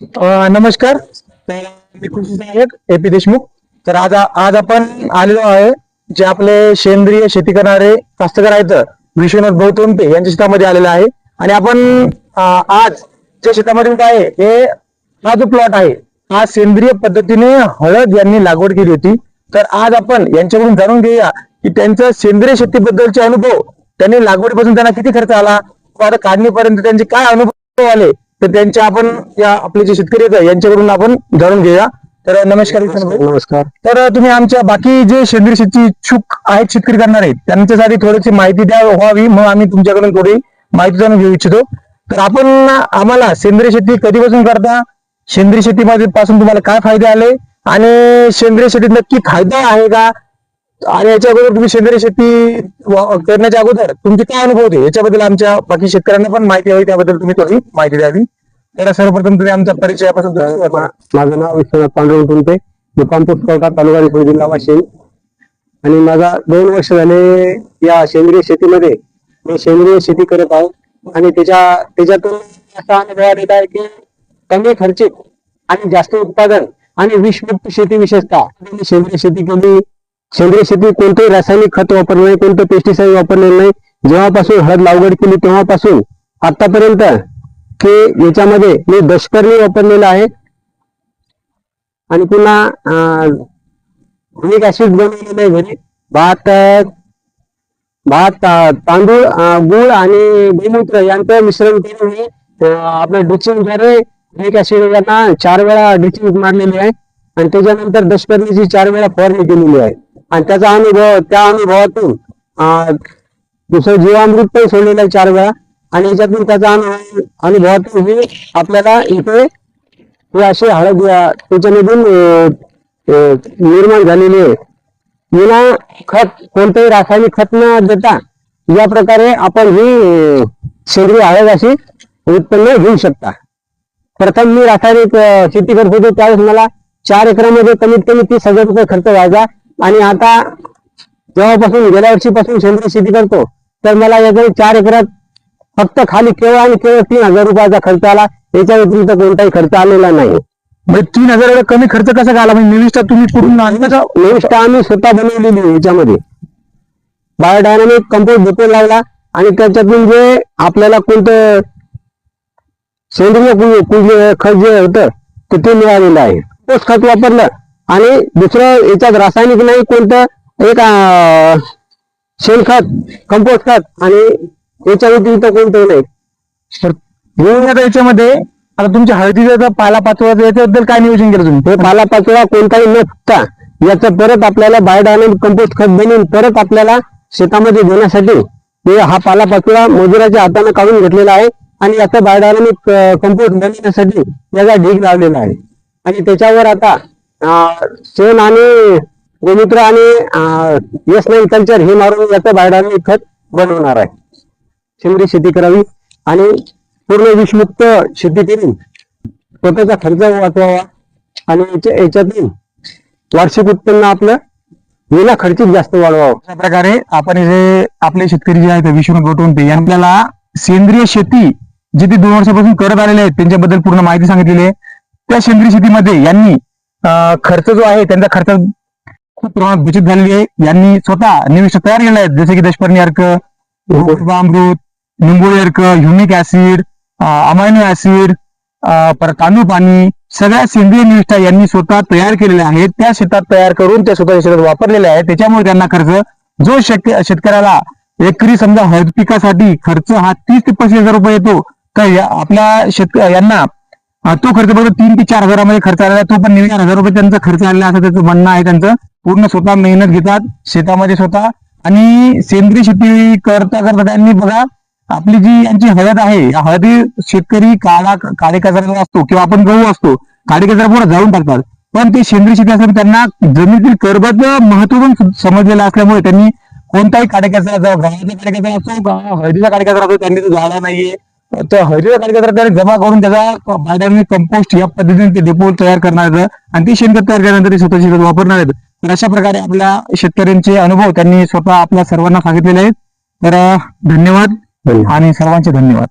नमस्कार. मी कृषी सहाय्यक एपी देशमुख. तर आज आज आपण आलेलो आहे जे आपले सेंद्रिय शेती करणारे कास्तकार आहेत विश्वनाथ गौतमपे यांच्या शेतामध्ये आलेले आहे. आणि आपण आज जे शेतामध्ये काय आहे हे हा जो प्लॉट आहे हा सेंद्रिय पद्धतीने हळद यांनी लागवड केली होती. तर आज आपण यांच्याकडून जाणून घेऊया की त्यांचा सेंद्रिय शेतीबद्दलचे अनुभव त्यांनी लागवडीपासून त्यांना किती खर्च आला काढणीपर्यंत त्यांचे काय अनुभव आले तर त्यांच्या आपण या आपले जे शेतकरी आहेत यांच्याकडून आपण जाणून घेऊया. तर नमस्कार विष्णू भाऊ. नमस्कार. तर तुम्ही आमच्या बाकी जे सेंद्रिय शेती इच्छुक आहेत शेतकरी करणार आहेत त्यांच्यासाठी थोडीशी माहिती द्या व्हावी. मग आम्ही तुमच्याकडून थोडी माहिती जाणून घेऊ इच्छितो. तर आपण आम्हाला सेंद्रिय शेती कधीपासून करता? सेंद्रिय शेतीमध्ये पासून तुम्हाला काय फायदे आले? आणि सेंद्रिय शेतीत नक्की फायदा आहे का? आणि याच्या अगोदर तुम्ही सेंद्रिय शेती करण्याच्या अगोदर तुमचे काय अनुभव होते? याच्याबद्दल आमच्या बाकी शेतकऱ्यांना पण माहिती हवी त्याबद्दल तुम्ही थोडी माहिती द्यावी. तर सर्वप्रथम तुम्ही आमच्या परिचयापासून माझं नाव विश्वनाथ पांडुरंग तुमते मुक्काम पोस्ट तालुका जिल्हा वाशिम. आणि माझा दोन वर्ष झाले या सेंद्रिय शेतीमध्ये. मी सेंद्रिय शेती करत आहोत आणि त्याच्या त्याच्यातून असा अनुभव येत आहे की कमी खर्चिक आणि जास्त उत्पादन आणि विषमुक्त शेती विशेषतः. सेंद्रिय शेती केली. सेंद्रिय शेती कोणतंही रासायनिक खत वापरलं नाही कोणतं पेस्टिसाईड वापरलेलं नाही. जेव्हापासून हळद लागवड केली तेव्हापासून आतापर्यंत की याच्यामध्ये मी दशपर्णी वापरलेलं आहे. आणि पुन्हा ऍसिड बनवलेलं आहे घरी भात भात तांदूळ गुळ आणि गोमूत्र यांचं मिश्रण करून मी अं, आपलं ड्रिचिंगद्वारे युनिक ऍसिड यांना चार वेळा ड्रिचिंग मारलेली आहे. आणि त्याच्यानंतर दशपर्णीची चार वेळा फवारणी केलेली आहे. आणि त्याचा अनुभव त्या अनुभवातून दुसरं जीवामृत पण सोडलेलं आहे चार वेळा. आणि याच्यातून त्याचा अनुभव अनुभवातून हे आपल्याला इथे हे असे हळद त्याच्यामधून निर्माण झालेली आहे. विना खत कोणतंही रासायनिक खत न देता या प्रकारे आपण ही सेंद्रिय हळद अशी उत्पन्न घेऊ शकता. प्रथम मी रासायनिक शेती करत होतो त्यावेळेस मला चार एकरामध्ये कमीत कमी तीस हजार रुपये खर्च व्हायचा. आणि आता जेव्हापासून गेल्या वर्षीपासून सेंद्रिय शेती करतो तर मला याच्या चार एकरात फक्त खाली केवळ आणि केवळ तीन हजार रुपयाचा खर्च आला. याच्या व्यतिरिक्त कोणताही खर्च आलेला नाही. म्हणजे तीन हजार एवढा कमी खर्च कसा आला? म्हणजे निविष्ठा तुम्ही कुठून आणण्याचा निविष्ठा आम्ही स्वतः बनवलेली आहे याच्यामध्ये. बायोडायनामिक कंपोस्ट भेटून लावला आणि त्याच्यातून जे आपल्याला कोणतं सेंद्रिय खत जे होतं ते मिळालेलं आहे. तोच खत वापरलं. आणि दुसरं याच्यात रासायनिक नाही कोणतं? एक शेणखत कंपोस्ट खत आणि याच्या व्यतिरिक्त कोणतं नाही. तर आता याच्यामध्ये? आता तुमच्या हळदीचा पाला पाचोळा याच्याबद्दल काय नियोजन केलं तुम्ही? हे पालापाचोळा कोणताही न फुटता याचं परत आपल्याला बायोडायनामिक कंपोस्ट खत बनवून परत आपल्याला शेतामध्ये देण्यासाठी हे हा पालापाचोळा मजुराच्या हाताने काढून घेतलेला आहे आणि याचं बायोडायनामिक कंपोस्ट बनवण्यासाठी याचा ढीग लावलेला आहे. आणि त्याच्यावर आता शेण आणि गोमूत्र आणि एस नाईन कल्चर हे मारून याचं बायोडायनामिक खत बनवणार आहे. सेंद्रिय शेती करावी आणि पूर्ण विषमुक्त शेती करून स्वतःचा खर्च वाचवावा आणि याच्यातून वार्षिक उत्पन्न आपलं विना खर्चिक जास्त वाढवावं. अशा प्रकारे आपण हे जे आपले शेतकरी जे आहेत विष्णू ते आपल्याला सेंद्रिय शेती जे ते दोन वर्षापासून करत आलेले आहेत त्यांच्याबद्दल पूर्ण माहिती सांगितलेली आहे. त्या सेंद्रिय शेतीमध्ये यांनी खर्च जो आहे त्यांचा खर्च खूप प्रमाणात बचत झालेली आहे. यांनी स्वतः निविष्ठ तयार केले आहेत जसे की दशपर्णी अर्क अमृत निंबोळी अर्क ह्युमिक ऍसिड अमायनो ऍसिड परत तांदूळ पाणी सगळ्या सेंद्रिय निविष्ठा यांनी स्वतः तयार केलेल्या आहेत. त्या शेतात तयार करून त्या स्वतःच्या शेतात वापरलेल्या आहेत. त्याच्यामुळे त्यांना खर्च जो शेतक शेतकऱ्याला एकरी समजा हळद पिकासाठी खर्च हा तीस ते पस्तीस हजार रुपये येतो. तर आपल्या शेतक यांना तो खर्च फक्त तीन ते चार हजारामध्ये खर्च आलेला तो पण नवीन हजार रुपये त्यांचा खर्च आलेला असं त्याचं म्हणणं आहे त्यांचं. पूर्ण स्वतः मेहनत घेतात शेतामध्ये स्वतः. आणि सेंद्रिय शेती करता करता त्यांनी बघा आपली जी यांची हळद आहे हळदी शेतकरी काळा काळे कचरा असतो किंवा आपण गहू असतो काळे कचरा पुढे जाळून टाकतात. पण ते सेंद्रिय शेती असल्यामुळे त्यांना जमिनीतील कर्बत महत्त्व पण समजलेलं असल्यामुळे त्यांनी कोणताही काळे कचरा जो काळे कचरा असतो हळदीचा काळे कचरा असतो त्यांनी तो झाला नाहीये. काळे कचरा त्यांनी जमा करून त्याचा बायोडायनमिक कंपोस्ट या पद्धतीने ते डेपो तयार करणार आहेत. आणि ते शेणखत तयार केल्यानंतर ते स्वतः शेतात वापरणार आहेत. तर अशा प्रकारे आपल्या शेतकऱ्यांचे अनुभव त्यांनी स्वतः आपल्या सर्वांना सांगितलेले आहेत. तर धन्यवाद आणि सर्वांचे धन्यवाद.